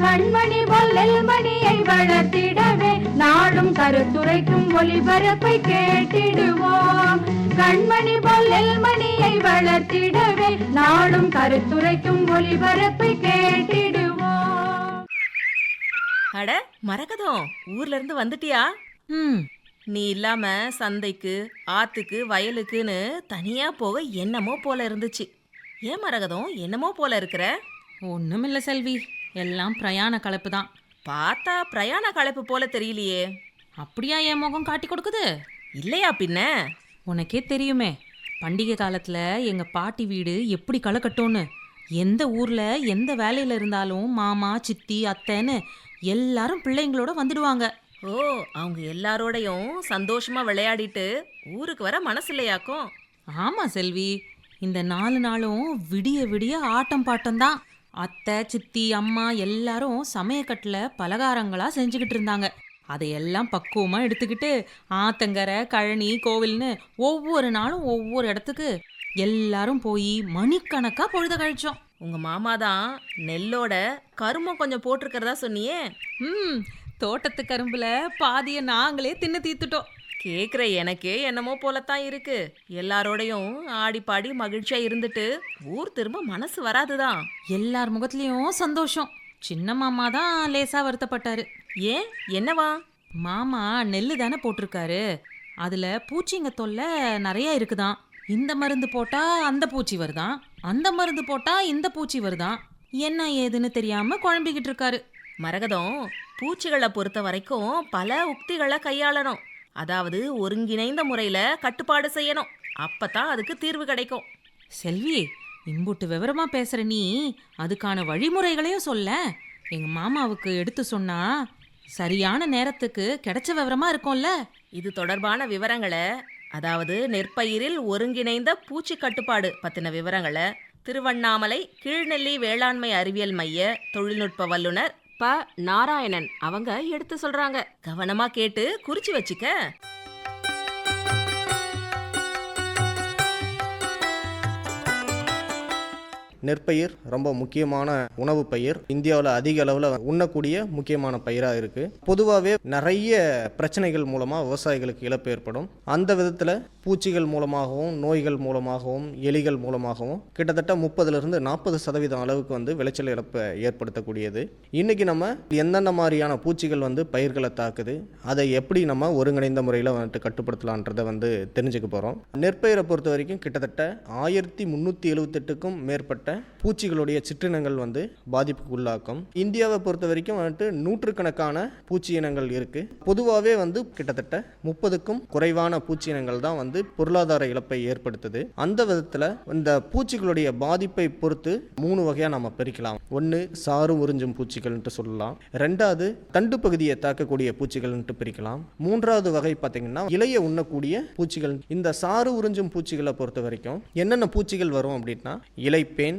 கண்மணி பொல்லல் மணியை வளர்த்திடவே நாடும் கருத்துரைக்கும் ஒளிபரப்பை கேட்டிடுவோம். கண்மணி பொல்லல் மணியை வளர்த்திடவே நாடும் கருத்துரைக்கும் ஒளிபரப்பை கேட்டிடுவோம். அட மரகதம் ஊர்ல இருந்து வந்துட்டியா? ம் நீ இல்லாம சந்தைக்கு ஆத்துக்கு வயலுக்குன்னு தனியா போக என்னமோ போல இருந்துச்சு. ஏன் மரகதம் என்னமோ போல இருக்கிற? ஒண்ணுமில்ல செல்வி. எல்லாம் பிரயாண கலப்பு தான். பார்த்தா பிரயாண களைப்பு போல தெரியலையே. அப்படியா என் முகம் காட்டி கொடுக்குது? இல்லையா பின்ன? உனக்கே தெரியுமே பண்டிகை காலத்துல எங்க பாட்டி வீடு எப்படி களை எந்த ஊர்ல எந்த வேலையில இருந்தாலும் மாமா சித்தி அத்தைன்னு எல்லாரும் பிள்ளைங்களோட வந்துடுவாங்க. ஓ அவங்க எல்லாரோடையும் சந்தோஷமா விளையாடிட்டு ஊருக்கு வர மனசு இல்லையாக்கும்? ஆமா செல்வி இந்த நாலு நாளும் விடிய விடிய ஆட்டம் பாட்டம் தான் அத்தை சித்தி அம்மா எல்லாரும் சமயக்கட்டில் பலகாரங்களா செஞ்சுக்கிட்டு இருந்தாங்க. அதையெல்லாம் பக்குவமா எடுத்துக்கிட்டு ஆத்தங்கரை கழனி கோவில்னு ஒவ்வொரு நாளும் ஒவ்வொரு இடத்துக்கு எல்லாரும் போய் மணிக்கணக்கா பொழுத கழிச்சோம். உங்க மாமா தான் நெல்லோட கருமம் கொஞ்சம் போட்டிருக்கிறதா சொன்னியே? ம் தோட்டத்து கரும்புல பாதியை நாங்களே தின்னு தீர்த்துட்டோம். கேக்குற எனக்கே என்னமோ போலத்தான் இருக்கு. எல்லாரோடையும் ஆடி பாடி மகிழ்ச்சியா இருந்துட்டு ஊர் திரும்ப மனசு வராதுதான். எல்லார் முகத்துலயும் சந்தோஷம். சின்ன மாமா தான் லேசா வருத்தப்பட்டாரு. ஏன்? என்னவா? மாமா நெல்லு தானே போட்டிருக்காரு. அதுல பூச்சிங்க தொல்லை நிறைய இருக்குதாம் இந்த மருந்து போட்டா அந்த பூச்சி வருதாம் அந்த மருந்து போட்டா இந்த பூச்சி வருதாம் என்ன ஏதுன்னு தெரியாம குழம்பிக்கிட்டு இருக்காரு. மரகதம் பூச்சிகளை பொறுத்த வரைக்கும் பல உக்திகளை கையாளணும். அதாவது ஒருங்கிணைந்த முறையில கட்டுப்பாடு செய்யணும். அப்பதான் அதுக்கு தீர்வு கிடைக்கும். செல்வி இம்புட்டு விவரமா பேசுற நீ அதுக்கான வழிமுறைகளையும் சொல்ல. எங்க மாமாவுக்கு எடுத்து சொன்னா சரியான நேரத்துக்கு கிடைச்ச விவரமா இருக்கும்ல? இது தொடர்பான விவரங்களை அதாவது நெற்பயிரில் ஒருங்கிணைந்த பூச்சி கட்டுப்பாடு பத்தின விவரங்களை திருவண்ணாமலை கீழ்நெல்லி வேளாண்மை அறிவியல் மைய தொழில்நுட்ப வல்லுனர் ப நாராயணன் அவங்க எடுத்து சொல்றாங்க. கவனமா கேட்டு குறிச்சு வச்சுக்க. நெற்பயிர் ரொம்ப முக்கியமான உணவு பயிர். இந்தியாவில் அதிக அளவில் உண்ணக்கூடிய முக்கியமான பயிராக இருக்குது பொதுவாகவே நிறைய பிரச்சனைகள் மூலமாக விவசாயிகளுக்கு இழப்பு ஏற்படும். அந்த விதத்தில் பூச்சிகள் மூலமாகவும் நோய்கள் மூலமாகவும் எலிகள் மூலமாகவும் கிட்டத்தட்ட முப்பதுலேருந்து நாற்பது சதவீதம் அளவுக்கு வந்து விளைச்சல் இழப்பை ஏற்படுத்தக்கூடியது. இன்றைக்கி நம்ம எந்தெந்த மாதிரியான பூச்சிகள் வந்து பயிர்களை தாக்குது அதை எப்படி நம்ம ஒருங்கிணைந்த முறையில் வந்துட்டு கட்டுப்படுத்தலான்றதை வந்து தெரிஞ்சுக்க போகிறோம் நெற்பயிரை பொறுத்த வரைக்கும் கிட்டத்தட்ட ஆயிரத்தி முந்நூற்றி எழுபத்தெட்டுக்கும் மேற்பட்ட பூச்சிகளுடைய சிற்றினங்கள் வந்து பாதிப்புக்கு உள்ளாக்கும் இந்தியாவை பொறுத்த வரைக்கும் வந்துட்டு நூற்றுக்கணக்கான பூச்சி இனங்கள் இருக்கு. பொதுவாகவே வந்து கிட்டத்தட்ட முப்பதுக்கும் குறைவான பூச்சி இனங்கள் தான் வந்து பொருளாதார இழப்பை ஏற்படுத்துது. அந்த விதத்தில் இந்த பூச்சிகளுடைய பாதிப்பை பொறுத்து மூணு வகையாக நம்ம பிரிக்கலாம். ஒன்று சாறு உறிஞ்சும் பூச்சிகள்ன்ட்டு சொல்லலாம். ரெண்டாவது தண்டு பகுதியை தாக்கக்கூடிய பூச்சிகள்ன்ட்டு பிரிக்கலாம். மூன்றாவது வகை பார்த்தீங்கன்னா இலையை உண்ணக்கூடிய பூச்சிகள். இந்த சாறு உறிஞ்சும் பூச்சிகளை பொறுத்த வரைக்கும் என்னென்ன பூச்சிகள் வரும் அப்படின்னா இலைப்பேன்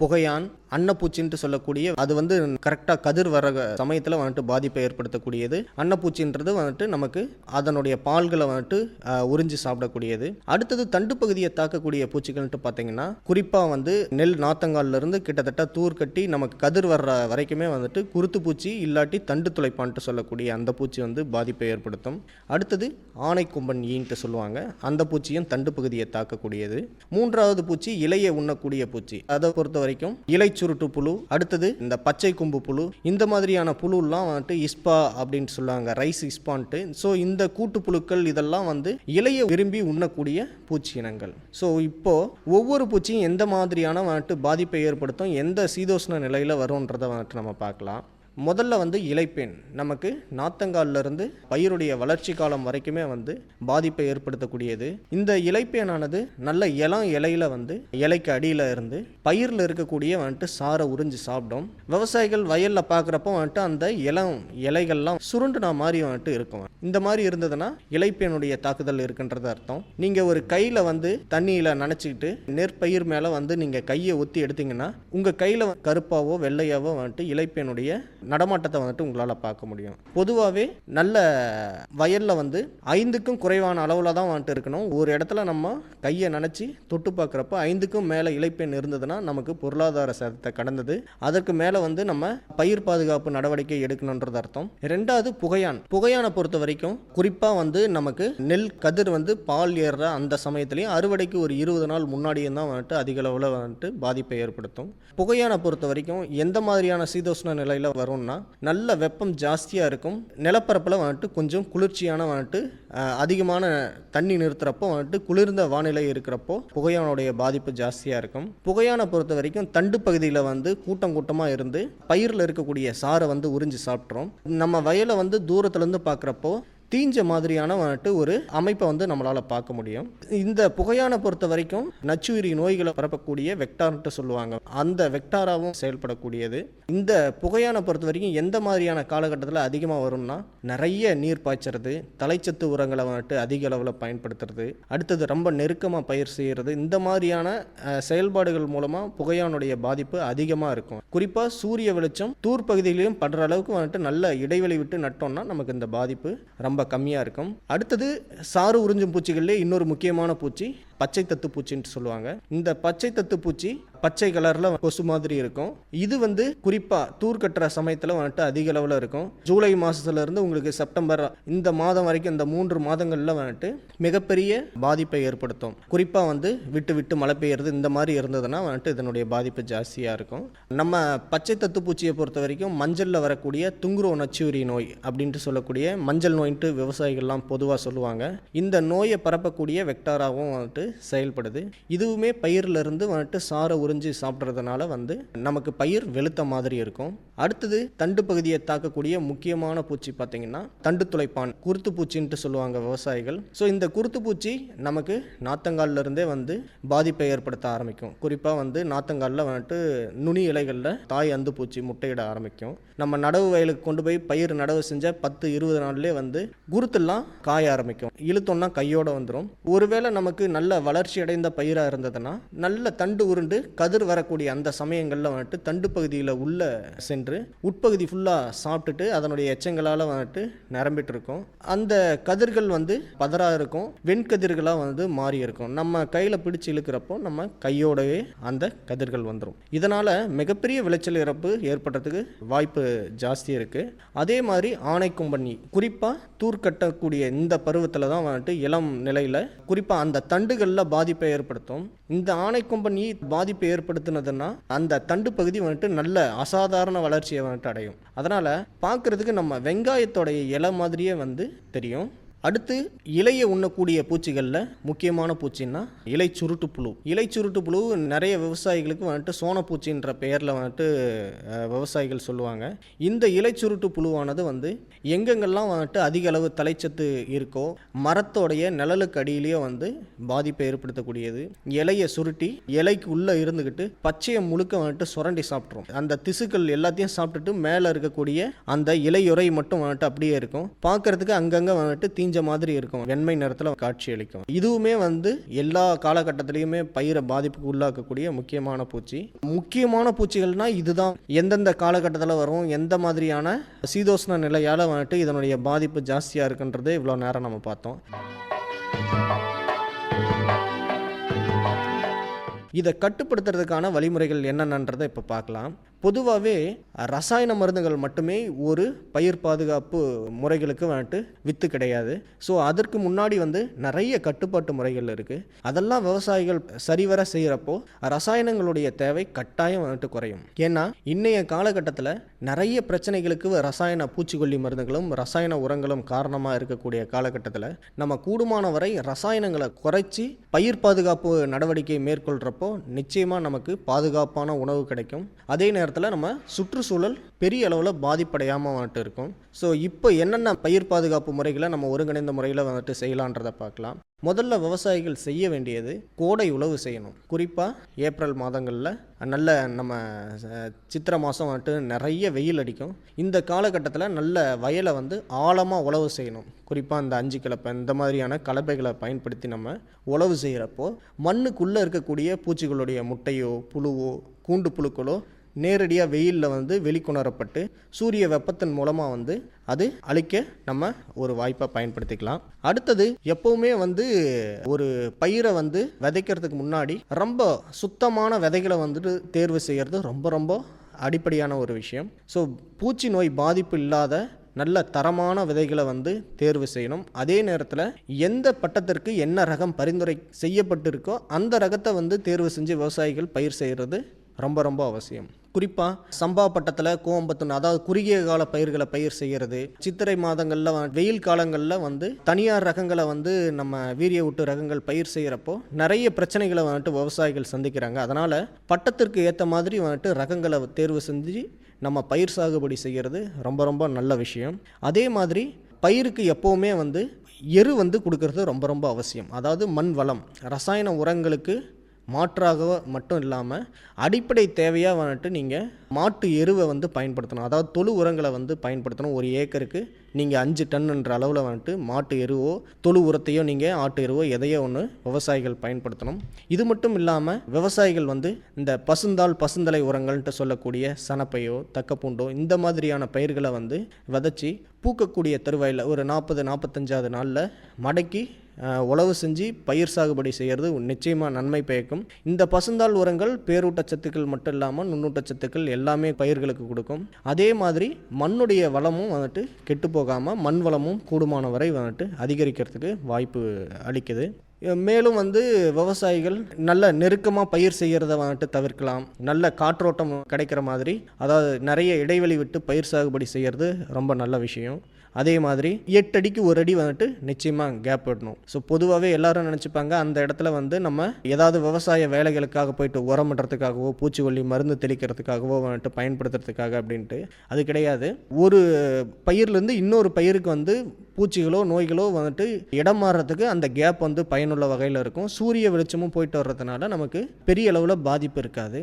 புகையான் அன்னப்பூச்சின்ட்டு சொல்லக்கூடிய அது வந்து கரெக்டாக கதிர் வர சமயத்தில் வந்துட்டு பாதிப்பை ஏற்படுத்தக்கூடியது. அன்னப்பூச்சின்றது வந்துட்டு நமக்கு அதனுடைய பால்களை வந்துட்டு உறிஞ்சி சாப்பிடக்கூடியது. அடுத்தது தண்டு பகுதியை தாக்கக்கூடிய பூச்சிகள்ன்ட்டு பார்த்தீங்கன்னா குறிப்பாக வந்து நெல் நாத்தங்கால்லேருந்து கிட்டத்தட்ட தூர் கட்டி நமக்கு கதிர் வர்ற வரைக்குமே வந்துட்டு குருத்து பூச்சி இல்லாட்டி தண்டு துளைப்பான்ட்டு சொல்லக்கூடிய அந்த பூச்சி வந்து பாதிப்பை ஏற்படுத்தும். அடுத்தது ஆனைக்கும்பன் ஈன்ட்டு சொல்லுவாங்க. அந்த பூச்சியும் தண்டு பகுதியை தாக்கக்கூடியது. மூன்றாவது பூச்சி இலையை உண்ணக்கூடிய பூச்சி. அதை பொறுத்த வரைக்கும் இலை சுருட்டு புழு அடுத்தது இந்த பச்சை கொம்பு புழு இந்த மாதிரியான புழுலாம் வந்துட்டு இஸ்பா அப்படின்னு சொல்லுவாங்க ரைஸ் இஸ்பான்ட்டு. ஸோ இந்த கூட்டு புழுக்கள் இதெல்லாம் வந்து இலையை விரும்பி உண்ணக்கூடிய பூச்சி இனங்கள். ஸோ இப்போ ஒவ்வொரு பூச்சியும் எந்த மாதிரியான வந்துட்டு பாதிப்பை ஏற்படுத்தும் எந்த சீதோஷ்ண நிலையில் வரும்ன்றதை வந்துட்டு நம்ம பார்க்கலாம். முதல்ல வந்து இலைப்பேன் நமக்கு நாத்தங்கால்ல இருந்து பயிருடைய வளர்ச்சி காலம் வரைக்குமே வந்து பாதிப்பை ஏற்படுத்தக்கூடியது. இந்த இலைப்பேனானது நல்ல இளம் இலையில் வந்து இலைக்கு அடியில் இருந்து பயிரில் இருக்கக்கூடிய வந்துட்டு சாரை உறிஞ்சி சாப்பிடும். விவசாயிகள் வயலில் பார்க்குறப்போ வந்துட்டு அந்த இளம் இலைகள்லாம் சுருண்டுனா மாதிரி வந்துட்டு இருக்கும். இந்த மாதிரி இருந்ததுன்னா இலைப்பேனுடைய தாக்குதல் இருக்குன்றது அர்த்தம். நீங்கள் ஒரு கையில் வந்து தண்ணியில் நினச்சிக்கிட்டு நெற்பயிர் மேலே வந்து நீங்கள் கையை ஒத்தி எடுத்தீங்கன்னா உங்கள் கையில் கருப்பாவோ வெள்ளையாவோ வந்துட்டு இலைப்பேனுடைய நடமாட்டத்தை வந்துட்டு உங்களால் பார்க்க முடியும். பொதுவாகவே நல்ல வயலில் வந்து ஐந்துக்கும் குறைவான அளவில் தான் வந்துட்டு இருக்கணும். ஒரு இடத்துல நம்ம கையை நினச்சி தொட்டு பார்க்குறப்ப ஐந்துக்கும் மேலே இழைப்பெண் இருந்ததுன்னா நமக்கு பொருளாதார சேதத்தை கடந்தது. அதற்கு மேலே வந்து நம்ம பயிர் பாதுகாப்பு நடவடிக்கை எடுக்கணுன்றது அர்த்தம். ரெண்டாவது புகையான். புகையானை பொறுத்த வரைக்கும் குறிப்பாக வந்து நமக்கு நெல் கதிர் வந்து பால் ஏறுற அந்த சமயத்துலேயும் அறுவடைக்கு ஒரு இருபது நாள் முன்னாடியும் தான் வந்துட்டு அதிக அளவில் வந்துட்டு பாதிப்பை ஏற்படுத்தும். புகையானை பொறுத்த வரைக்கும் எந்த மாதிரியான சீதோஷ்ண நிலையில் வரும் வரும்னா நல்ல வெப்பம் ஜாஸ்தியாக இருக்கும். நிலப்பரப்பில் வந்துட்டு கொஞ்சம் குளிர்ச்சியான வந்துட்டு அதிகமான தண்ணி நிறுத்துறப்போ வந்துட்டு குளிர்ந்த வானிலை இருக்கிறப்போ புகையானுடைய பாதிப்பு ஜாஸ்தியாக இருக்கும். புகையானை பொறுத்த வரைக்கும் தண்டு பகுதியில் வந்து கூட்டம் கூட்டமாக இருந்து பயிரில் இருக்கக்கூடிய சாரை வந்து உறிஞ்சி சாப்பிட்றோம். நம்ம வயலை வந்து தூரத்துலேருந்து பார்க்குறப்போ தீஞ்ச மாதிரியான வந்துட்டு ஒரு அமைப்பை வந்து நம்மளால் பார்க்க முடியும். இந்த புகையானை பொறுத்த வரைக்கும் நச்சுயிரி நோய்களை பரப்பக்கூடிய வெக்டார்ன்ட்டு சொல்லுவாங்க. அந்த வெக்டாராகவும் செயல்படக்கூடியது. இந்த புகையானை பொறுத்த வரைக்கும் எந்த மாதிரியான காலகட்டத்தில் அதிகமாக வரும்னா நிறைய நீர் பாய்ச்சறது தலைச்சத்து உரங்களை வந்துட்டு அதிக அளவில் பயன்படுத்துறது அடுத்தது ரொம்ப நெருக்கமாக பயிர் செய்கிறது இந்த மாதிரியான செயல்பாடுகள் மூலமாக புகையானுடைய பாதிப்பு அதிகமாக இருக்கும். குறிப்பாக சூரிய வெளிச்சம் தூர் பகுதியிலையும் படுற அளவுக்கு வந்துட்டு நல்ல இடைவெளி விட்டு நட்டோம்னா நமக்கு இந்த பாதிப்பு ரொம்ப கம்மியாக இருக்கும். அடுத்தது சாறு உறிஞ்சும் பூச்சிகள்லேயே இன்னொரு முக்கியமான பூச்சி பச்சை தத்து பூச்சின்ட்டு சொல்லுவாங்க. இந்த பச்சை தத்து பூச்சி பச்சை கலரில் கொசு மாதிரி இருக்கும். இது வந்து குறிப்பாக தூர் கட்டுற சமயத்தில் வந்துட்டு அதிக அளவில் இருக்கும். ஜூலை மாதத்துல இருந்து உங்களுக்கு செப்டம்பர் இந்த மாதம் வரைக்கும் இந்த மூன்று மாதங்களில் வந்துட்டு மிகப்பெரிய பாதிப்பை ஏற்படுத்தும். குறிப்பாக வந்து விட்டு விட்டு மழை பெய்யறது இந்த மாதிரி இருந்ததுன்னா வந்துட்டு இதனுடைய பாதிப்பு ஜாஸ்தியாக இருக்கும். நம்ம பச்சை தத்துப்பூச்சியை பொறுத்த வரைக்கும் மஞ்சளில் வரக்கூடிய துங்குரோ நச்சுரி நோய் அப்படின்ட்டு சொல்லக்கூடிய மஞ்சள் நோயின்ட்டு விவசாயிகள்லாம் பொதுவாக சொல்லுவாங்க. இந்த நோயை பரப்பக்கூடிய வெக்டாராகவும் வந்துட்டு செயல்படுது. இதுவுமே பயிரிலிருந்து வந்துட்டு சாரை உறிஞ்சி சாப்பிட்றதுனால வந்து நமக்கு பயிர் வெளுத்த மாதிரி இருக்கும். அடுத்தது தண்டு பகுதியை தாக்கக்கூடிய முக்கியமான பூச்சி பார்த்தீங்கன்னா தண்டு துளைப்பான் குருத்து பூச்சின்ட்டு சொல்லுவாங்க விவசாயிகள். ஸோ இந்த குருத்து பூச்சி நமக்கு நாத்தங்கால்ல இருந்தே வந்து பாதிப்பை ஏற்படுத்த ஆரம்பிக்கும். குறிப்பாக வந்து நாத்தங்காலில் வந்துட்டு நுனி இலைகளில் தாய் அந்து பூச்சி முட்டையிட ஆரம்பிக்கும். நம்ம நடவு வயலுக்கு கொண்டு போய் பயிர் நடவு செஞ்ச பத்து இருபது நாள்லேயே வந்து குருத்துலாம் காய ஆரம்பிக்கும். இழுத்தோம்னா கையோட வந்துடும் ஒருவேளை நமக்கு நல்ல வளர்ச்சி அடைந்த பயிராக இருந்ததுன்னா நல்ல தண்டு உருண்டு கதிர் வரக்கூடிய அந்த சமயங்களில் வந்துட்டு தண்டு பகுதியில் உள்ளே சென்று உட்பகுதி ஃபுல்லாக சாப்பிட்டுட்டு அதனுடைய எச்சங்களால் வந்துட்டு நிரம்பிட்டு இருக்கும் அந்த கதிர்கள் வந்து பதறாக இருக்கும். வெண்கதிர்களாக வந்து மாறி இருக்கும். நம்ம கையில் பிடிச்சி இழுக்கிறப்போ நம்ம கையோடவே அந்த கதிர்கள் வந்துடும் இதனால் மிகப்பெரிய விளைச்சல் இறப்பு ஏற்படுறதுக்கு வாய்ப்பு ஜாஸ்தி இருக்குது அதே மாதிரி ஆணைக்கும்பண்ணி குறிப்பாக தூர்க்கட்டக்கூடிய இந்த பருவத்தில் தான் வந்துட்டு இளம் நிலையில் குறிப்பாக அந்த தண்டுகளில் பாதிப்பை ஏற்படுத்தும். இந்த ஆணைக்கும்பண்ணி பாதிப்பை ஏற்படுத்தினதுன்னா அந்த தண்டு பகுதி வந்துட்டு நல்ல அசாதாரண வளர்ச்சியை வந்துட்டு அடையும். அதனால் பார்க்குறதுக்கு நம்ம வெங்காயத்தோடைய இலை மாதிரியே வந்து தெரியும். அடுத்து இலையை உண்ணக்கூடிய பூச்சிகளில் முக்கியமான பூச்சின்னா இலை சுருட்டு புழு. இலை சுருட்டு புழு நிறைய விவசாயிகளுக்கு வந்துட்டு சோனப்பூச்சின்ற பெயரில் வந்துட்டு விவசாயிகள் சொல்லுவாங்க. இந்த இலை சுருட்டு புழுவானது வந்து எங்கெங்கெல்லாம் வந்துட்டு அதிக அளவு தலைச்சத்து இருக்கோ மரத்தோடைய நிழலுக்கு அடியிலேயே வந்து பாதிப்பை ஏற்படுத்தக்கூடியது. இலையை சுருட்டி இலைக்கு உள்ளே இருந்துக்கிட்டு பச்சையை முழுக்க வந்துட்டு சுரண்டி சாப்பிட்ரும் அந்த திசுக்கள் எல்லாத்தையும் சாப்பிட்டுட்டு மேலே இருக்கக்கூடிய அந்த இலையுறை மட்டும் வந்துட்டு அப்படியே இருக்கும். பார்க்கறதுக்கு அங்கங்கே வந்துட்டு தீஞ்ச மாதிரி இருக்கும். வெண்மை நிறத்தில் காட்சி அளிக்கும் இதுவுமே வந்து எல்லா காலகட்டத்திலையுமே பயிரை பாதிப்புக்கு உள்ளாக்கக்கூடிய முக்கியமான பூச்சி. முக்கியமான பூச்சிகள்னா இதுதான். எந்தெந்த காலகட்டத்தில் வரும் எந்த மாதிரியான சீதோஷ்ண நிலையால் வந்துட்டு இதனுடைய பாதிப்பு ஜாஸ்தியாக இருக்குன்றது இவ்வளோ நேரம் நம்ம பார்த்தோம். இதை கட்டுப்படுத்துறதுக்கான வழிமுறைகள் என்னென்னன்றதை இப்போ பார்க்கலாம். பொதுவாகவே ரசாயன மருந்துகள் மட்டுமே ஒரு பயிர் பாதுகாப்பு முறைகளுக்கு வந்துட்டு வித்து கிடையாது. ஸோ அதற்கு முன்னாடி வந்து நிறைய கட்டுப்பாட்டு முறைகள் இருக்குது அதெல்லாம் விவசாயிகள் சரிவர செய்கிறப்போ ரசாயனங்களுடைய தேவை கட்டாயம் வந்துட்டு குறையும். ஏன்னா இன்னைய காலகட்டத்தில் நிறைய பிரச்சனைகளுக்கு ரசாயன பூச்சிக்கொல்லி மருந்துகளும் ரசாயன உரங்களும் காரணமாக இருக்கக்கூடிய காலகட்டத்தில் நம்ம கூடுமான வரை ரசாயனங்களை குறைச்சி பயிர் பாதுகாப்பு நடவடிக்கை மேற்கொள்கிறப்போ நிச்சயமாக நமக்கு பாதுகாப்பான உணவு கிடைக்கும். அதே நேரம் நேரத்தில் நம்ம சுற்றுச்சூழல் பெரிய அளவில் பாதிப்படையாமல் வந்துட்டு இருக்கும். ஸோ இப்போ என்னென்ன பயிர் பாதுகாப்பு முறைகளை நம்ம ஒருங்கிணைந்த முறையில் வந்துட்டு செய்யலான்றதை பார்க்கலாம். முதல்ல விவசாயிகள் செய்ய வேண்டியது கோடை உழவு செய்யணும். குறிப்பாக ஏப்ரல் மாதங்களில் நல்ல நம்ம சித்திரை மாதம் வந்துட்டு நிறைய வெயில் அடிக்கும். இந்த காலகட்டத்தில் நல்ல வயலை வந்து ஆழமாக உழவு செய்யணும். குறிப்பாக இந்த அஞ்சு கிளப்பை இந்த மாதிரியான கலப்பைகளை பயன்படுத்தி நம்ம உழவு செய்கிறப்போ மண்ணுக்குள்ளே இருக்கக்கூடிய பூச்சிகளுடைய முட்டையோ புழுவோ கூண்டு புழுக்களோ நேரடியாக வெயிலில் வந்து வெளிக்கொணரப்பட்டு சூரிய வெப்பத்தின் மூலமாக வந்து அது அழிக்க நம்ம ஒரு வாய்ப்பை பயன்படுத்திக்கலாம். அடுத்தது எப்போவுமே வந்து ஒரு பயிரை வந்து விதைக்கிறதுக்கு முன்னாடி ரொம்ப சுத்தமான விதைகளை வந்துட்டு தேர்வு செய்கிறது ரொம்ப ரொம்ப அடிப்படையான ஒரு விஷயம். ஸோ பூச்சி நோய் பாதிப்பு இல்லாத நல்ல தரமான விதைகளை வந்து தேர்வு செய்யணும். அதே நேரத்தில் எந்த பட்டத்திற்கு என்ன ரகம் பரிந்துரை செய்யப்பட்டிருக்கோ அந்த ரகத்தை வந்து தேர்வு செஞ்சு விவசாயிகள் பயிர் செய்கிறது ரொம்ப ரொம்ப அவசியம். குறிப்பாக சம்பா பட்டத்தில் கோவம்பத்தூர் அதாவது குறுகிய கால பயிர்களை பயிர் செய்கிறது சித்திரை மாதங்களில் வெயில் காலங்களில் வந்து தனியார் ரகங்களை வந்து நம்ம வீரிய விட்டு ரகங்கள் பயிர் செய்கிறப்போ நிறைய பிரச்சனைகளை வந்துட்டு விவசாயிகள் சந்திக்கிறாங்க. அதனால் பட்டத்திற்கு ஏற்ற மாதிரி வந்துட்டு ரகங்களை தேர்வு செஞ்சு நம்ம பயிர் சாகுபடி செய்கிறது ரொம்ப ரொம்ப நல்ல விஷயம். அதே மாதிரி பயிருக்கு எப்போவுமே வந்து எரு வந்து கொடுக்கறது ரொம்ப ரொம்ப அவசியம். அதாவது மண் வளம் ரசாயன உரங்களுக்கு மாற்றாக மட்டும் இல்லாமல் அடிப்படை தேவையாக வந்துட்டு நீங்கள் மாட்டு எருவை வந்து பயன்படுத்தணும். அதாவது தொழு உரங்களை வந்து பயன்படுத்தணும். ஒரு ஏக்கருக்கு நீங்கள் அஞ்சு டன்னுன்ற அளவில் வந்துட்டு மாட்டு எருவோ தொழு உரத்தையோ நீங்கள் ஆட்டு எருவோ எதையோ ஒன்று விவசாயிகள் பயன்படுத்தணும். இது மட்டும் இல்லாமல் விவசாயிகள் வந்து இந்த பசுந்தால் பசுந்தலை உரங்கள்ன்ட்டு சொல்லக்கூடிய சனப்பையோ தக்கப்பூண்டோ இந்த மாதிரியான பயிர்களை வந்து விதைச்சி பூக்கக்கூடிய தருவாயில் ஒரு நாற்பது நாற்பத்தஞ்சாவது நாளில் மடக்கி உழவு செஞ்சு பயிர் சாகுபடி செய்கிறது நிச்சயமாக நன்மை பயக்கும். இந்த பசுந்தாள் உரங்கள் பேரூட்டச்சத்துக்கள் மட்டும் இல்லாமல் நுண்ணூட்டச்சத்துக்கள் எல்லாமே பயிர்களுக்கு கொடுக்கும். அதே மாதிரி மண்ணுடைய வளமும் வந்துட்டு கெட்டு போகாமல் மண் வளமும் கூடுமான வரை வந்துட்டு அதிகரிக்கிறதுக்கு வாய்ப்பு அளிக்குது. மேலும் வந்து விவசாயிகள் நல்ல நெருக்கமாக பயிர் செய்கிறத வந்துட்டு தவிர்க்கலாம். நல்ல காற்றோட்டம் கிடைக்கிற மாதிரி அதாவது நிறைய இடைவெளி விட்டு பயிர் சாகுபடி செய்கிறது ரொம்ப நல்ல விஷயம். அதே மாதிரி எட்டு அடிக்கு ஒரு அடி வந்துட்டு நிச்சயமாக கேப் விடணும் ஸோ பொதுவாகவே எல்லாரும் நினச்சிப்பாங்க? அந்த இடத்துல வந்து நம்ம ஏதாவது விவசாய வேலைகளுக்காக போயிட்டு உரமிடுறதுக்காகவோ பூச்சிக்கொல்லி மருந்து தெளிக்கிறதுக்காகவோ வந்துட்டு பயன்படுத்துறதுக்காக அப்படின்ட்டு அது கிடையாது. ஒரு பயிர்லேருந்து இன்னொரு பயிருக்கு வந்து பூச்சிகளோ நோய்களோ வந்துட்டு இடம் மாறுறதுக்கு அந்த கேப் வந்து பயனுள்ள வகையில் இருக்கும். சூரிய வெளிச்சமும் போயிட்டு வர்றதுனால நமக்கு பெரிய அளவில் பாதிப்பு இருக்காது.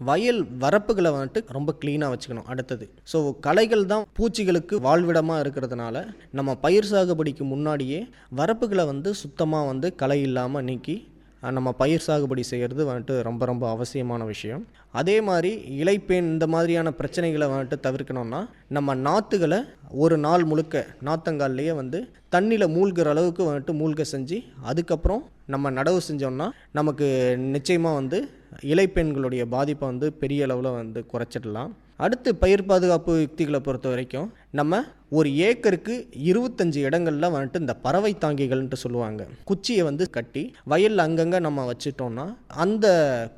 வயல் வரப்புகளை வந்துட்டு ரொம்ப க்ளீனாக வச்சுக்கணும். அடுத்தது ஸோ களைகள் தான் பூச்சிகளுக்கு வாழ்விடமாக இருக்கிறதுனால நம்ம பயிர் சாகுபடிக்கு முன்னாடியே வரப்புகளை வந்து சுத்தமாக வந்து களை இல்லாமல் நீக்கி நம்ம பயிர் சாகுபடி செய்கிறது வந்துட்டு ரொம்ப ரொம்ப அவசியமான விஷயம். அதே மாதிரி இலைப்பேன் இந்த மாதிரியான பிரச்சனைகளை வந்துட்டு தவிர்க்கணும்னா நம்ம நாற்றுகளை ஒரு நாள் முழுக்க நாத்தங்கால்லையே வந்து தண்ணியில் மூழ்கிற அளவுக்கு வந்துட்டு மூழ்க செஞ்சு அதுக்கப்புறம் நம்ம நடவு செஞ்சோம்னா நமக்கு நிச்சயமாக வந்து இலைப்பெண்களுடைய பாதிப்பை வந்து பெரிய அளவில் வந்து குறைச்சிடலாம். அடுத்து பயிர் பாதுகாப்பு யுக்திகளை பொறுத்த வரைக்கும் நம்ம ஒரு ஏக்கருக்கு இருபத்தஞ்சு இடங்கள்ல வந்துட்டு இந்த பறவை தாங்கிகள்ன்ட்டு சொல்லுவாங்க. குச்சியை வந்து கட்டி வயலில் அங்கங்கே நம்ம வச்சிட்டோம்னா அந்த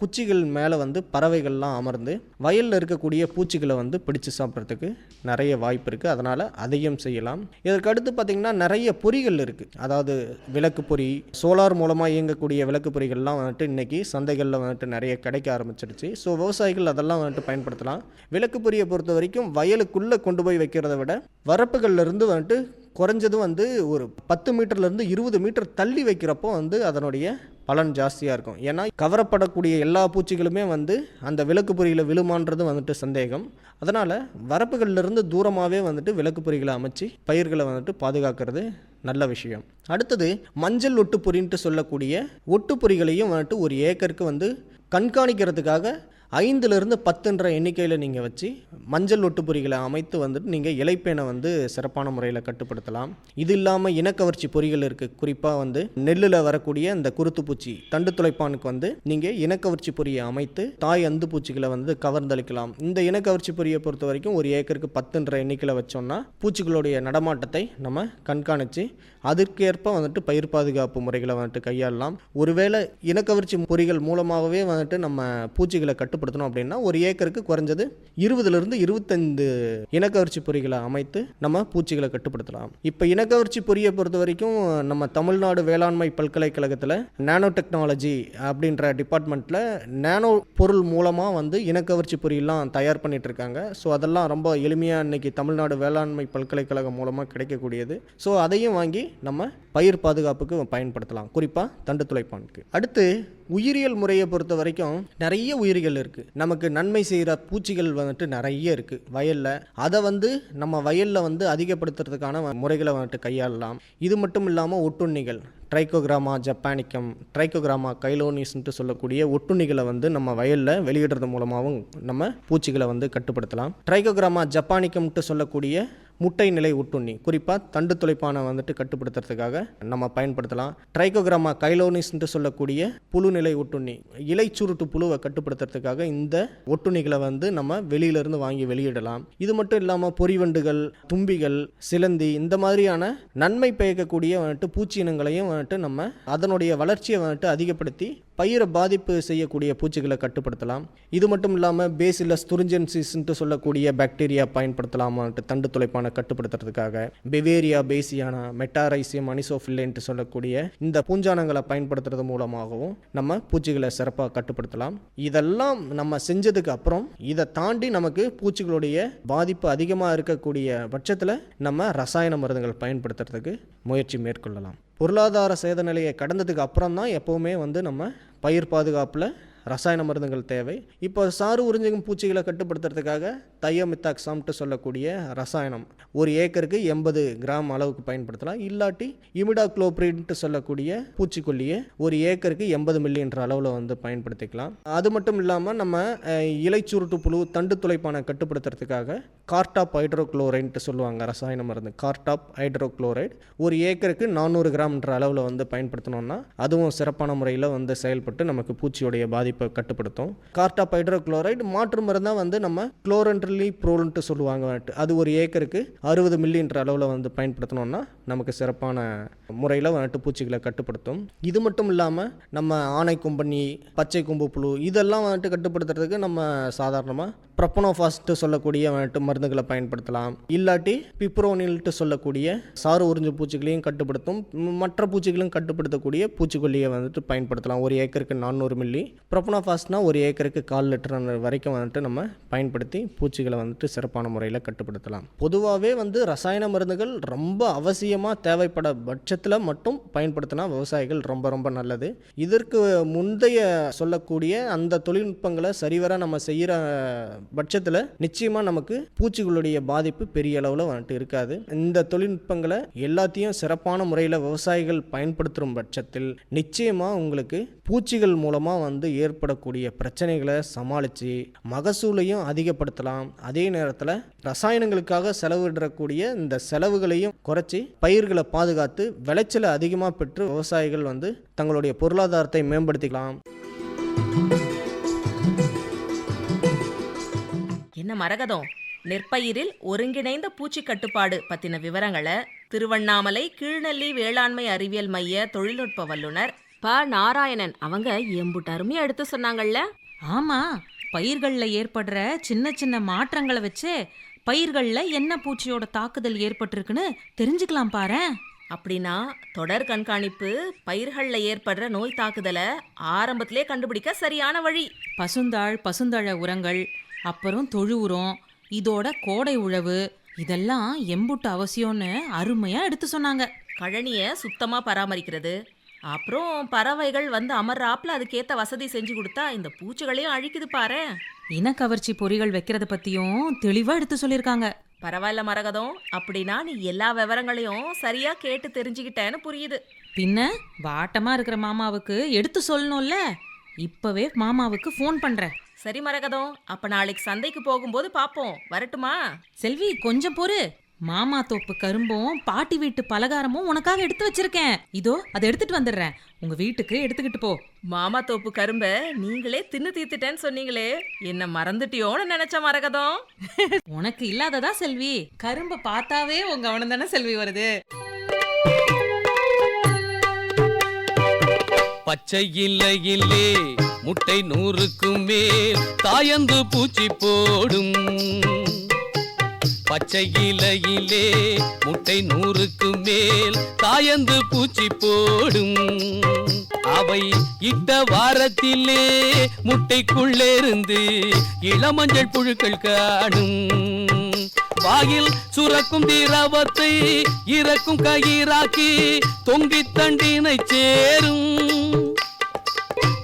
குச்சிகள் மேலே வந்து பறவைகள்லாம் அமர்ந்து வயலில் இருக்கக்கூடிய பூச்சிகளை வந்து பிடிச்சு சாப்பிட்றதுக்கு நிறைய வாய்ப்பு இருக்குது அதனால் அதையும் செய்யலாம். இதற்கு அடுத்து பார்த்திங்கன்னா நிறைய பொறிகள் இருக்குது அதாவது விளக்கு பொறி சோலார் மூலமாக இயங்கக்கூடிய விளக்கு பொறிகள்லாம் வந்துட்டு இன்றைக்கி சந்தைகளில் வந்துட்டு நிறைய கிடைக்க ஆரம்பிச்சிடுச்சு ஸோ விவசாயிகள் அதெல்லாம் வந்துட்டு பயன்படுத்தலாம். விளக்கு பொறியை பொறுத்த வரைக்கும் வயலுக்குள்ளே கொண்டு போய் வைக்கிறத விட வரப்புகள்லேருந்து வந்துட்டு குறைஞ்சதும் வந்து ஒரு பத்து மீட்டர்லேருந்து இருபது மீட்டர் தள்ளி வைக்கிறப்போ வந்து அதனுடைய பலன் ஜாஸ்தியாக இருக்கும். ஏன்னா கவரப்படக்கூடிய எல்லா பூச்சிகளுமே வந்து அந்த விளக்கு பொறியில் விழுமான்றது வந்துட்டு சந்தேகம். அதனால் வரப்புகள்லேருந்து தூரமாகவே வந்துட்டு விளக்கு பொறிகளை அமைச்சு பயிர்களை வந்துட்டு பாதுகாக்கிறது நல்ல விஷயம். அடுத்தது மஞ்சள் ஒட்டுப்பொறின்ட்டு சொல்லக்கூடிய ஒட்டுப்பொறிகளையும் வந்துட்டு ஒரு ஏக்கருக்கு வந்து கண்காணிக்கிறதுக்காக ஐந்துலேருந்து பத்துன்ற எண்ணிக்கையில் நீங்கள் வச்சு மஞ்சள் ஒட்டுப்பொறிகளை அமைத்து வந்துட்டு நீங்கள் இலைப்பேனை வந்து சிறப்பான முறையில் கட்டுப்படுத்தலாம். இது இல்லாமல் இனக்கவர்ச்சி பொறிகள் இருக்குது குறிப்பாக வந்து நெல்லில் வரக்கூடிய இந்த குருத்துப்பூச்சி தண்டு துளைப்பானுக்கு வந்து நீங்கள் இனக்கவர்ச்சி பொறியை அமைத்து தாய் அந்து பூச்சிகளை வந்து கவர்ந்தளிக்கலாம். இந்த இனக்கவர்ச்சி பொறியை பொறுத்த வரைக்கும் ஒரு ஏக்கருக்கு பத்துன்ற எண்ணிக்கையில் வச்சோம்னா பூச்சிகளுடைய நடமாட்டத்தை நம்ம கண்காணித்து அதற்கேற்ப வந்துட்டு பயிர் பாதுகாப்பு முறைகளை வந்துட்டு கையாளலாம். ஒருவேளை இனக்கவர்ச்சி பொறிகள் மூலமாகவே வந்துட்டு நம்ம பூச்சிகளை கட்டுப்படுத்தணும் அப்படின்னா ஒரு ஏக்கருக்கு குறைஞ்சது இருபதுலேருந்து இருபத்தைந்து இனக்கவர்ச்சி பொறிகளை அமைத்து நம்ம பூச்சிகளை கட்டுப்படுத்தலாம். இப்போ இனக்கவர்ச்சி பொறியை பொறுத்த வரைக்கும் நம்ம தமிழ்நாடு வேளாண்மை பல்கலைக்கழகத்தில் நானோ டெக்னாலஜி அப்படின்ற டிபார்ட்மெண்ட்டில் நானோ பொருள் மூலமாக வந்து இனக்கவர்ச்சி பொறியெல்லாம் தயார் பண்ணிட்டு இருக்காங்க ஸோ அதெல்லாம் ரொம்ப எளிமையாக இன்னைக்கு தமிழ்நாடு வேளாண்மை பல்கலைக்கழகம் மூலமாக கிடைக்கக்கூடியது. ஸோ அதையும் வாங்கி நம்ம பயிர் பாதுகாப்புக்கு பயன்படுத்தலாம் குறிப்பாக தண்டு துளைப்பானுக்கு. அடுத்து உயிரியல் முறையை பொறுத்த வரைக்கும் நிறைய உயிரிகள் இருக்குது நமக்கு நன்மை செய்கிற பூச்சிகள் வந்துட்டு நிறைய இருக்குது வயலில் அதை வந்து நம்ம வயலில் வந்து அதிகப்படுத்துறதுக்கான முறைகளை வந்துட்டு கையாளலாம். இது மட்டும் இல்லாமல் ஒட்டுண்ணிகள் ட்ரைக்கோகிராமா ஜப்பானிக்கம் ட்ரைக்கோகிராமா கைலோனிஸ்ன்ட்டு சொல்லக்கூடிய ஒட்டுண்ணிகளை வந்து நம்ம வயலில் வெளியிடுறது மூலமாகவும் நம்ம பூச்சிகளை வந்து கட்டுப்படுத்தலாம். ட்ரைகோகிராமா ஜப்பானிக்கம்ட்டு சொல்லக்கூடிய முட்டை நிலை ஒட்டுண்ணி குறிப்பாக தண்டு துளைப்பானை வந்துட்டு கட்டுப்படுத்துறதுக்காக நம்ம பயன்படுத்தலாம். ட்ரைகோகிராமா கைலோனிஸ்ன்ட்டு சொல்லக்கூடிய புழு நிலை ஒட்டுண்ணி இலை சுருட்டு புழுவை கட்டுப்படுத்துறதுக்காக இந்த ஒட்டுண்ணிகளை வந்து நம்ம வெளியிலிருந்து வாங்கி வெளியிடலாம். இது மட்டும் இல்லாமல் பொறிவண்டுகள் தும்பிகள் சிலந்தி இந்த மாதிரியான நன்மை பயக்கக்கூடிய வந்துட்டு பூச்சி இனங்களையும் வந்துட்டு நம்ம அதனுடைய வளர்ச்சியை வந்துட்டு அதிகப்படுத்தி பயிரை பாதிப்பு செய்யக்கூடிய பூச்சிகளை கட்டுப்படுத்தலாம். இது மட்டும் இல்லாமல் பேசிலஸ் துரிஞ்சன்சிஸ்ன்ட்டு சொல்லக்கூடிய பாக்டீரியா பயன்படுத்தலாமான்ட்டு தண்டு துளைப்பானை கட்டுப்படுத்துறதுக்காக பெவேரியா பேசியானா மெட்டாரைசியம் அனிசோஃபில்லேன்ட்டு சொல்லக்கூடிய இந்த பூஞ்சானங்களை பயன்படுத்துறது மூலமாகவும் நம்ம பூச்சிகளை சிறப்பாக கட்டுப்படுத்தலாம். இதெல்லாம் நம்ம செஞ்சதுக்கு அப்புறம் இதை தாண்டி நமக்கு பூச்சிகளுடைய பாதிப்பு அதிகமாக இருக்கக்கூடிய பட்சத்தில் நம்ம ரசாயன மருந்துகள் பயன்படுத்துறதுக்கு முயற்சி மேற்கொள்ளலாம். பொருளாதார சேத நிலையை கடந்ததுக்கு அப்புறம் தான் எப்போவுமே வந்து நம்ம பயிர் பாதுகாப்பில் ரசாயன மருந்துகள் தேவை. இப்போ சாறு உறிஞ்சும் பூச்சிகளை கட்டுப்படுத்துறதுக்காக தையமித்தாக்சாம்ட்டு சொல்லக்கூடிய ரசாயனம். ஒரு ஏக்கருக்கு எண்பது கிராம் அளவுக்கு பயன்படுத்தலாம். இல்லாட்டி இமிடாக்ளோப்ரின்ட்டு சொல்லக்கூடிய பூச்சிக்கொல்லியை ஒரு ஏக்கருக்கு எண்பது மில்லின்ற அளவில் வந்து பயன்படுத்திக்கலாம். அது மட்டும் இல்லாமல் நம்ம இலைச்சுருட்டு புழு தண்டு துளைப்பானை கட்டுப்படுத்துறதுக்காக கார்டாப் ஹைட்ரோக்ளோரைன்ட்டு சொல்லுவாங்க ரசாயன மருந்து. Cartap hydrochloride. ஒரு ஏக்கருக்கு நானூறு கிராம்ன்ற அளவில் வந்து பயன்படுத்தணும்னா அதுவும் சிறப்பான முறையில் வந்து செயல்பட்டு நமக்கு பூச்சியுடைய பாதிப்பு கட்டுப்படுத்தும். கார்டாப் ஹைட்ரோக்ளோரைடு மாற்று மருந்தாக வந்து நம்ம குளோரன்ட்ரலி ப்ரோல்ன்ட்டு சொல்லுவாங்க. வந்துட்டு அது ஒரு ஏக்கருக்கு அறுபது மில்லின்ற அளவில் வந்து பயன்படுத்தினோன்னா நமக்கு சிறப்பான முறையில் வந்துட்டு பூச்சிகளை கட்டுப்படுத்தும். இது மட்டும் இல்லாமல் நம்ம ஆனை கும்பனி பச்சை கொம்பு புழு இதெல்லாம் வந்துட்டு கட்டுப்படுத்துறதுக்கு நம்ம சாதாரணமாக ப்ரப்பனோஃபாஸ்ட்டு சொல்லக்கூடிய வந்துட்டு மருந்துகளை பயன்படுத்தலாம். இல்லாட்டி பிப்ரோனில்ட்டு சொல்லக்கூடிய சாறு உறிஞ்சு பூச்சிகளையும் கட்டுப்படுத்தும். மற்ற பூச்சிகளையும் கட்டுப்படுத்தக்கூடிய பூச்சிக்கொல்லியை வந்துட்டு பயன்படுத்தலாம். ஒரு ஏக்கருக்கு நானூறு மில்லி ப்ரொப்பனோஃபாஸ்ட்னா ஒரு ஏக்கருக்கு கால் லிட்டர் வரைக்கும் வந்துட்டு நம்ம பயன்படுத்தி பூச்சிகளை வந்துட்டு சிறப்பான முறையில் கட்டுப்படுத்தலாம். பொதுவாகவே வந்து ரசாயன மருந்துகள் ரொம்ப அவசியமாக தேவைப்பட பட்சத்தில் மட்டும் பயன்படுத்தினா விவசாயிகள் ரொம்ப ரொம்ப நல்லது. இதற்கு முந்தைய சொல்லக்கூடிய அந்த தொழில்நுட்பங்களை சரிவர நம்ம செய்கிற பட்சத்தில் நிச்சயமாக நமக்கு பூச்சிகளுடைய பாதிப்பு பெரிய அளவில் வந்துட்டு இருக்காது. இந்த தொழில்நுட்பங்களை எல்லாத்தையும் சிறப்பான முறையில் விவசாயிகள் பயன்படுத்தும் பட்சத்தில் நிச்சயமாக உங்களுக்கு பூச்சிகள் மூலமாக வந்து ஏற்படக்கூடிய பிரச்சனைகளை சமாளித்து மகசூலையும் அதிகப்படுத்தலாம். அதே நேரத்தில் ரசாயனங்களுக்காக செலவிடக்கூடிய இந்த செலவுகளையும் குறைச்சி பயிர்களை பாதுகாத்து விளைச்சலை அதிகமாக பெற்று விவசாயிகள் வந்து தங்களுடைய பொருளாதாரத்தை மேம்படுத்திக்கலாம். என்ன மரகதம்? நெற்பயிரில் ஒருங்கிணைந்த பூச்சி கட்டுப்பாடு பத்தின விவரங்களை திருவண்ணாமலை கீழ்நெல்லி வேளாண்மை அறிவியல் மைய தொழில்நுட்ப வல்லுனர் ப நாராயணன். அவங்க எம்புட்டு அருமையா எடுத்து சொன்னாங்கல்ல ஆமா பயிர்கள்ல ஏற்படுற சின்ன சின்ன மாற்றங்களை வச்சே பயிர்கள்ல என்ன பூச்சியோட தாக்குதல் ஏற்பட்டிருக்குன்னு தெரிஞ்சுக்கலாம் பாரேன். அப்படின்னா தொடர் கண்காணிப்பு பயிர்கள்ல ஏற்படுற நோய் தாக்குதலை ஆரம்பத்திலே கண்டுபிடிக்க சரியான வழி. பசுந்தாள் பசுந்தழ உரங்கள் அப்புறம் தொழு உரம் இதோட கோடை உழவு இதெல்லாம் எம்புட்டு அவசியம்னு அருமையா எடுத்து சொன்னாங்க. கழனிய சுத்தமா பராமரிக்கிறது அப்புறம் பறவைகள் வந்து அமர்றாப்புல அதுக்கேத்த வசதி செஞ்சு கொடுத்தா இந்த பூச்சிகளையும் அழிக்குது பாரு. இனக்கவர்ச்சி பொறிகள் வைக்கிறத பத்தியும் தெளிவா எடுத்து சொல்லியிருக்காங்க. பரவாயில்ல மரகதம் அப்படின்னா நீ எல்லா விவரங்களையும் சரியா கேட்டு தெரிஞ்சுக்கிட்டேன்னு புரியுது. பின்ன வாட்டமா இருக்கிற மாமாவுக்கு எடுத்து சொல்லணும்ல? இப்பவே மாமாவுக்கு ஃபோன் பண்றேன். சரி மரகதம் அப்ப நாளைக்கு சந்தைக்கு போகும்போது பாப்போம். வரட்டுமா? செல்வி கொஞ்சம் பொறு. மாமா தோப்பு கரும்பும் பாட்டி வீட்டு பலகாரமும் உனக்காக எடுத்து வச்சிருக்கேன். இதோ அதை எடுத்துட்டு வந்துடுறேன். உங்க வீட்டுக்கு எடுத்துக்கிட்டு போ. மாமா தோப்பு கரும்ப நீங்களே தின்னு தீர்த்துட்டேன்னு சொன்னீங்களே. என்ன மறந்துட்டியோன்னு நினைச்ச மரகதம். உனக்கு இல்லாததா செல்வி? கரும்பை பார்த்தாவே உங்க கவனம் தானே செல்வி வருது. பச்சை இலையிலே முட்டை நூறுக்கும் மேல் தாயந்து பூச்சி போடும். பச்சை இலையிலே முட்டை நூறுக்கு மேல் தாயந்து பூச்சி போடும். அவை இட்ட வாரத்திலே முட்டைக்குள்ளேருந்து இளமஞ்சள் புழுக்கள் காணும். வாயில் சுரக்கும் திரவத்தை இறக்கும் கயிறாக்கி தொங்கி தண்டினை சேரும்.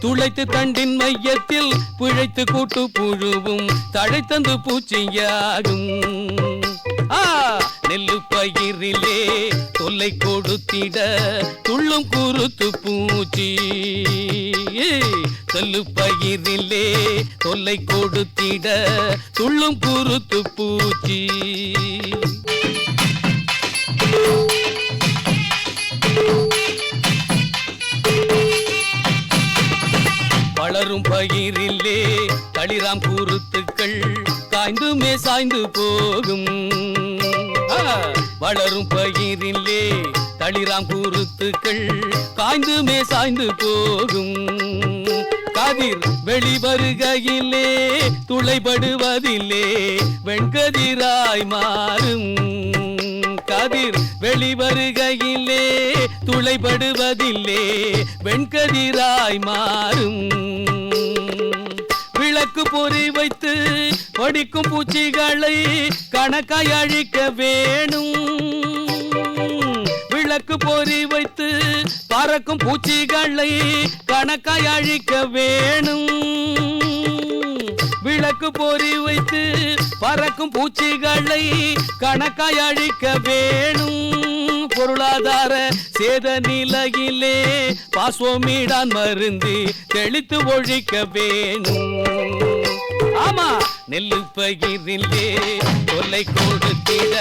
துளைத்து தண்டின் மையத்தில் பிழைத்து கூட்டு புழுவும் தழைத்தந்து பூச்சியாகும் நெல்லு பயிரிலே தொல்லை கொடுத்திட துள்ளும் குருத்து பூச்சி. தொல்லு பயிரிலே தொல்லை கொடுத்திட துள்ளும் குருத்து பூச்சி. வளரும் பயிரிலே களிராம் குருத்துக்கள் காய்ந்துமே சாய்ந்து போகும். வளரும் பயிரிலே தளிராம் குருத்துக்கள் காய்ந்துமே சாய்ந்து போகும். கதிர் வெளிவருகையிலே துளைபடுவதில்லே வெண்கதிராய் மாறும். கதிர் வெளிவருகையிலே துளைபடுவதில்லே வெண்கதிராய் மாறும். விளக்கு பொறி வைத்து படிக்கும் பூச்சிகளை கணக்காய் அழிக்க வேணும். விளக்கு பொறி வைத்து பறக்கும் பூச்சிகளை கணக்காய் அழிக்க வேணும். விளக்கு பொறி வைத்து பறக்கும் பூச்சிகளை கணக்காய் அழிக்க வேணும். வேத நிலையிலே பாஸ்வோமீடான் மருந்து தெளித்து ஒழிக்க வேணும். ஆமா நெல்லு பகிரிலே கொலை கொடுத்திட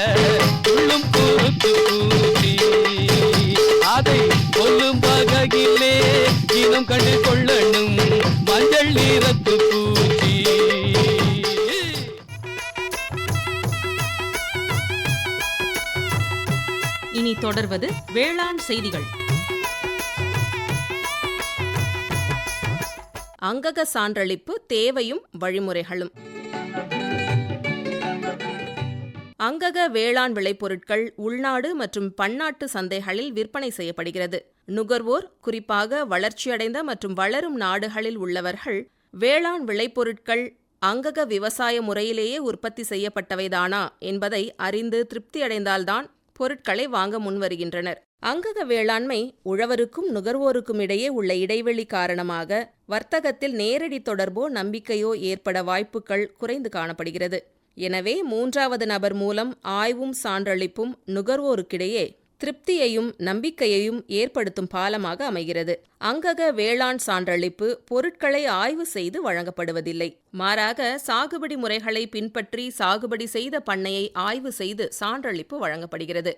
துள்ளும் குறுத்து பூச்சி அதை கொல்லும் வகையிலே இனம் கண்டு கொள்ளணும் மஞ்சள் நிறத்து பூச்சி. இனி தொடர்வது வேளாண் செய்திகள். அங்கக சான்றளிப்பு தேவையும் வழிமுறைகளும். அங்கக வேளாண் விளைபொருட்கள் உள்நாடு மற்றும் பன்னாட்டு சந்தைகளில் விற்பனை செய்யப்படுகிறது. நுகர்வோர் குறிப்பாக வளர்ச்சியடைந்த மற்றும் வளரும் நாடுகளில் உள்ளவர்கள் வேளாண் விளைபொருட்கள் அங்கக விவசாய முறையிலேயே உற்பத்தி செய்யப்பட்டவைதானா என்பதை அறிந்து திருப்தியடைந்தால்தான் பொருட்களை வாங்க முன்வருகின்றனர். அங்கக வேளாண்மை உழவருக்கும் நுகர்வோருக்கும் இடையே உள்ள இடைவெளி காரணமாக வர்த்தகத்தில் நேரடி தொடர்போ நம்பிக்கையோ ஏற்பட வாய்ப்புகள் குறைந்து காணப்படுகிறது. எனவே மூன்றாவது நபர் மூலம் ஆய்வும் சான்றளிப்பும் நுகர்வோருக்கிடையே திருப்தியையும் நம்பிக்கையையும் ஏற்படுத்தும் பாலமாக அமைகிறது. அங்கக வேளாண் சான்றளிப்பு பொருட்களை ஆய்வு செய்து வழங்கப்படுவதில்லை. மாறாக சாகுபடி முறைகளை பின்பற்றி சாகுபடி செய்த பண்ணையை ஆய்வு செய்து சான்றளிப்பு வழங்கப்படுகிறது.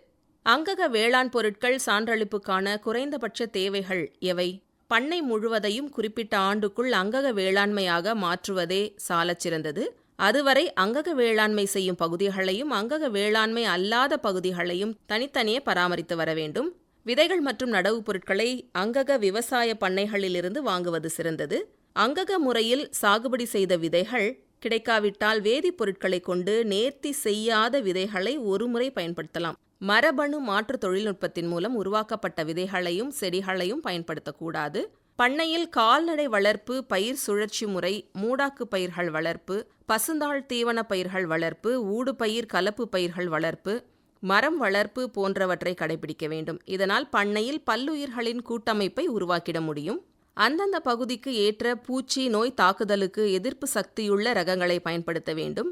அங்கக வேளாண் பொருட்கள் சான்றளிப்புக்கான குறைந்தபட்ச தேவைகள் எவை? பண்ணை முழுவதையும் குறிப்பிட்ட ஆண்டுக்குள் அங்கக வேளாண்மையாக மாற்றுவதே சாலச் சிறந்தது அதுவரை அங்கக வேளாண்மை செய்யும் பகுதிகளையும் அங்கக வேளாண்மை அல்லாத பகுதிகளையும் தனித்தனியே பராமரித்து வர வேண்டும். விதைகள் மற்றும் நடவு பொருட்களை அங்கக விவசாய பண்ணைகளிலிருந்து வாங்குவது சிறந்தது. அங்கக முறையில் சாகுபடி செய்த விதைகள் கிடைக்காவிட்டால் வேதிப்பொருட்களை கொண்டு நேர்த்தி செய்யாத விதைகளை ஒருமுறை பயன்படுத்தலாம். மரபணு மாற்று தொழில்நுட்பத்தின் மூலம் உருவாக்கப்பட்ட விதைகளையும் செடிகளையும் பயன்படுத்தக்கூடாது. பண்ணையில் கால்நடை வளர்ப்பு பயிர் சுழற்சி முறை மூடாக்கு பயிர்கள் வளர்ப்பு பசுந்தாள் தீவன பயிர்கள் வளர்ப்பு ஊடுபயிர் கலப்பு பயிர்கள் வளர்ப்பு மரம் வளர்ப்பு போன்றவற்றை கடைபிடிக்க வேண்டும். இதனால் பண்ணையில் பல்லுயிர்களின் கூட்டமைப்பை உருவாக்கிட முடியும். அந்தந்த பகுதிக்கு ஏற்ற பூச்சி நோய் தாக்குதலுக்கு எதிர்ப்பு சக்தியுள்ள ரகங்களை பயன்படுத்த வேண்டும்.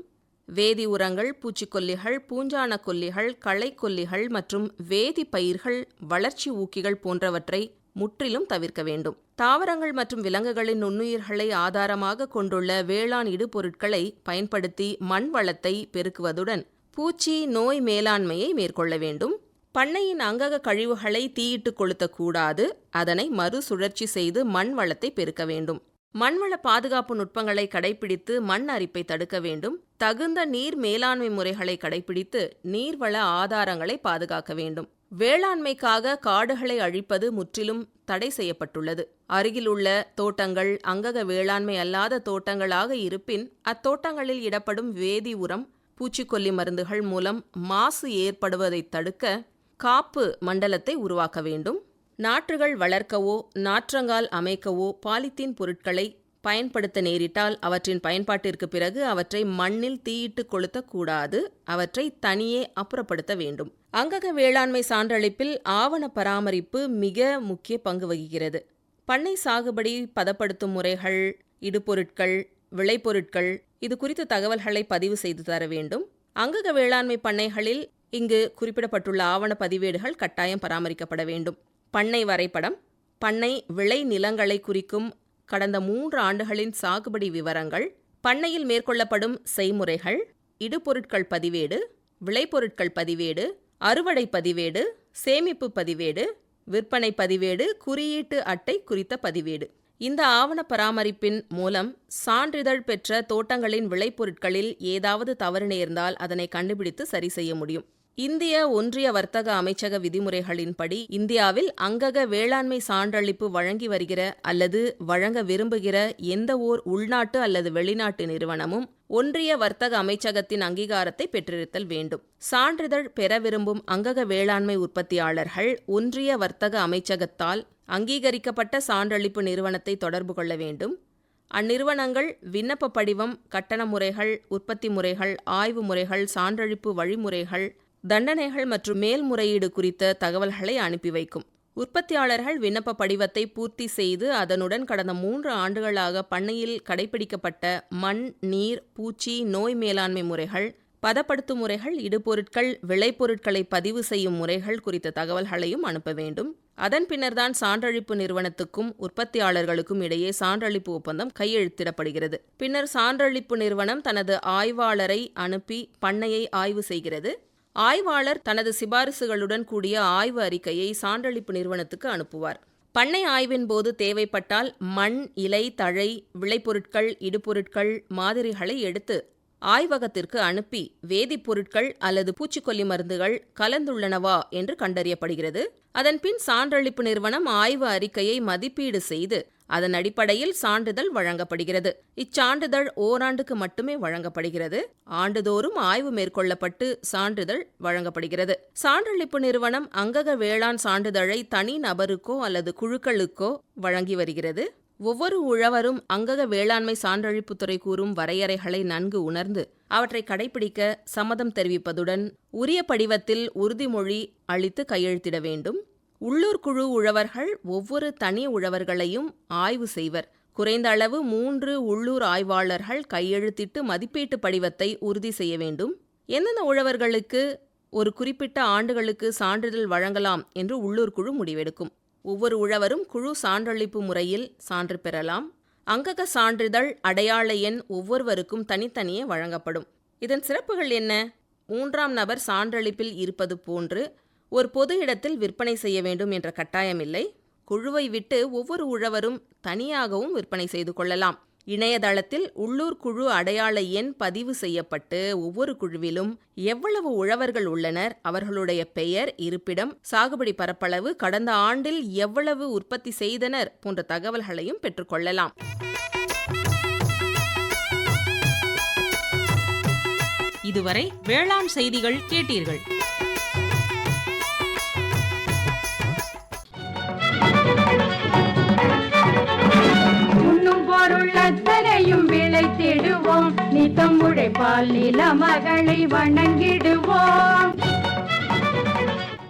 வேதி உரங்கள் பூச்சிக்கொல்லிகள் பூஞ்சான கொல்லிகள் களைக்கொல்லிகள் மற்றும் வேதி பயிர்கள் வளர்ச்சி ஊக்கிகள் போன்றவற்றை முற்றிலும் தவிர்க்க வேண்டும். தாவரங்கள் மற்றும் விலங்குகளின் நுண்ணுயிர்களை ஆதாரமாக கொண்டுள்ள வேளாண் இடுபொருட்களை பயன்படுத்தி மண் வளத்தை பெருக்குவதுடன் பூச்சி நோய் மேலாண்மையை மேற்கொள்ள வேண்டும். பண்ணையின் அங்கக கழிவுகளை தீயிட்டு கொளுத்தக்கூடாது அதனை மறுசுழற்சி செய்து மண் வளத்தை பெருக்க வேண்டும். மண்வள பாதுகாப்பு நுட்பங்களை கடைபிடித்து மண் அரிப்பை தடுக்க வேண்டும். தகுந்த நீர் மேலாண்மை முறைகளை கடைபிடித்து நீர்வள ஆதாரங்களை பாதுகாக்க வேண்டும். வேளாண்மைக்காக காடுகளை அழிப்பது முற்றிலும் தடை செய்யப்பட்டுள்ளது. அருகிலுள்ள தோட்டங்கள் அங்கக வேளாண்மை அல்லாத தோட்டங்களாக இருப்பின் அத்தோட்டங்களில் இடப்படும் வேதி உரம் பூச்சிக்கொல்லி மருந்துகள் மூலம் மாசு ஏற்படுவதைத் தடுக்க காப்பு மண்டலத்தை உருவாக்க வேண்டும். நாற்றுகள் வளர்க்கவோ நாற்றங்கால் அமைக்கவோ பாலித்தீன் பொருட்களை பயன்படுத்த நேரிட்டால் அவற்றின் பயன்பாட்டிற்கு பிறகு அவற்றை மண்ணில் தீயிட்டு கொளுத்தக்கூடாது அவற்றை தனியே அப்புறப்படுத்த வேண்டும். அங்கக வேளாண்மை சான்றளிப்பில் ஆவண பராமரிப்பு மிக முக்கிய பங்கு வகிக்கிறது. பண்ணை சாகுபடி பதப்படுத்தும் முறைகள் இடுபொருட்கள் விளைபொருட்கள் இது குறித்த தகவல்களை பதிவு செய்து தர வேண்டும். அங்கக வேளாண்மை பண்ணைகளில் இங்கு குறிப்பிடப்பட்டுள்ள ஆவண பதிவேடுகள் கட்டாயம் பராமரிக்கப்பட வேண்டும். பண்ணை வரைபடம் பண்ணை விளை நிலங்களை குறிக்கும் கடந்த மூன்று ஆண்டுகளின் சாகுபடி விவரங்கள் பண்ணையில் மேற்கொள்ளப்படும் செய்முறைகள் இடுபொருட்கள் பதிவேடு விளைபொருட்கள் பதிவேடு அறுவடை பதிவேடு சேமிப்பு பதிவேடு விற்பனை பதிவேடு குறியீட்டு அட்டை குறித்த பதிவேடு. இந்த ஆவண பராமரிப்பின் மூலம் சான்றிதழ் பெற்ற தோட்டங்களின் விளைபொருட்களில் ஏதாவது தவறு நேர்ந்தால் அதனை கண்டுபிடித்து சரி செய்ய முடியும். இந்திய ஒன்றிய வர்த்தக அமைச்சக விதிமுறைகளின்படி இந்தியாவில் அங்கக வேளாண்மை சான்றளிப்பு வழங்கி வருகிற அல்லது வழங்க விரும்புகிற எந்த ஓர் உள்நாட்டு அல்லது வெளிநாட்டு நிறுவனமும் ஒன்றிய வர்த்தக அமைச்சகத்தின் அங்கீகாரத்தை பெற்றிருத்தல் வேண்டும். சான்றிதழ் பெற விரும்பும் அங்கக வேளாண்மை உற்பத்தியாளர்கள் ஒன்றிய வர்த்தக அமைச்சகத்தால் அங்கீகரிக்கப்பட்ட சான்றளிப்பு நிறுவனத்தை தொடர்பு கொள்ள வேண்டும். அந்நிறுவனங்கள் விண்ணப்ப படிவம் கட்டண முறைகள் உற்பத்தி முறைகள் ஆய்வு முறைகள் சான்றளிப்பு வழிமுறைகள் தண்டனைகள் மற்றும் மேல்முறையீடு குறித்த தகவல்களை அனுப்பி வைக்கும். உற்பத்தியாளர்கள் விண்ணப்ப படிவத்தை பூர்த்தி செய்து அதனுடன் கடந்த மூன்று ஆண்டுகளாக பண்ணையில் கடைபிடிக்கப்பட்ட மண் நீர் பூச்சி நோய் மேலாண்மை முறைகள் பதப்படுத்தும் முறைகள் இடுபொருட்கள் விளைபொருட்களை பதிவு செய்யும் முறைகள் குறித்த தகவல்களையும் அனுப்ப வேண்டும். அதன் பின்னர்தான் சான்றளிப்பு நிறுவனத்துக்கும் உற்பத்தியாளர்களுக்கும் இடையே சான்றளிப்பு ஒப்பந்தம் கையெழுத்திடப்படுகிறது. பின்னர் சான்றளிப்பு நிறுவனம் தனது ஆய்வாளரை அனுப்பி பண்ணையை ஆய்வு செய்கிறது. ஆய்வாளர் தனது சிபாரிசுகளுடன் கூடிய ஆய்வு அறிக்கையை சான்றளிப்பு நிறுவனத்துக்கு அனுப்புவார். பண்ணை ஆய்வின் போது தேவைப்பட்டால் மண் இலை தழை விளைபொருட்கள் இடுபொருட்கள் மாதிரிகளை எடுத்து ஆய்வகத்திற்கு அனுப்பி வேதிப்பொருட்கள் அல்லது பூச்சிக்கொல்லி மருந்துகள் கலந்துள்ளனவா என்று கண்டறியப்படுகிறது. அதன்பின் சான்றளிப்பு நிறுவனம் ஆய்வு அறிக்கையை மதிப்பீடு செய்து அதன் அடிப்படையில் சான்றிதழ் வழங்கப்படுகிறது. இச்சான்றிதழ் ஓராண்டுக்கு மட்டுமே வழங்கப்படுகிறது. ஆண்டுதோறும் ஆய்வு மேற்கொள்ளப்பட்டு சான்றிதழ் வழங்கப்படுகிறது. சான்றளிப்பு நிறுவனம் அங்கக வேளாண் சான்றிதழை தனி நபருக்கோ அல்லது குழுக்களுக்கோ வழங்கி வருகிறது. ஒவ்வொரு உழவரும் அங்கக வேளாண்மை சான்றழிப்புத்துறை கூறும் வரையறைகளை நன்கு உணர்ந்து அவற்றை கடைபிடிக்க சம்மதம் தெரிவிப்பதுடன் உரிய படிவத்தில் உறுதிமொழி அளித்து கையெழுத்திட வேண்டும். உள்ளூர் குழு உழவர்கள் ஒவ்வொரு தனி உழவர்களையும் ஆய்வு செய்வர். குறைந்த அளவு மூன்று உள்ளூர் ஆய்வாளர்கள் கையெழுத்திட்டு மதிப்பீட்டு படிவத்தை உறுதி செய்ய வேண்டும். எந்தெந்த உழவர்களுக்கு ஒரு குறிப்பிட்ட ஆண்டுகளுக்கு சான்றிதழ் வழங்கலாம் என்று உள்ளூர் குழு முடிவெடுக்கும். ஒவ்வொரு உழவரும் குழு சான்றளிப்பு முறையில் சான்று பெறலாம். அங்கக சான்றிதழ் அடையாள எண் ஒவ்வொருவருக்கும் தனித்தனியே வழங்கப்படும். இதன் சிறப்புகள் என்ன? மூன்றாம் நபர் சான்றளிப்பில் இருப்பது போன்று ஒரு பொது இடத்தில் விற்பனை செய்ய வேண்டும் என்ற கட்டாயமில்லை குழுவை விட்டு ஒவ்வொரு உழவரும் தனியாகவும் விற்பனை செய்து கொள்ளலாம். இணையதளத்தில் உள்ளூர் குழு அடையாள எண் பதிவு செய்யப்பட்டு ஒவ்வொரு குழுவிலும் எவ்வளவு உழவர்கள் உள்ளனர் அவர்களுடைய பெயர் இருப்பிடம் சாகுபடி பரப்பளவு கடந்த ஆண்டில் எவ்வளவு உற்பத்தி செய்தனர் போன்ற தகவல்களையும் பெற்றுக்கொள்ளலாம் இதுவரை வேளாண் செய்திகள் கேட்டீர்கள். உண்ணும் பொருள் அத்தனையும் விளைத்திடுவோம் நித்தம் உழைப்பால் நில மகளை வணங்கிடுவோம்.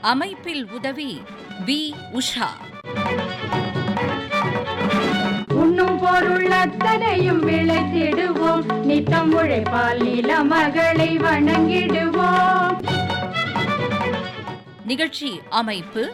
அமைப்பில் உதவி வி. உஷா. உண்ணும் பொருள் அத்தனையும் விளைத்திடுவோம் நித்தம் உழைப்பால் நில மகளை வணங்கிடுவோம். நிகழ்ச்சி அமைப்பு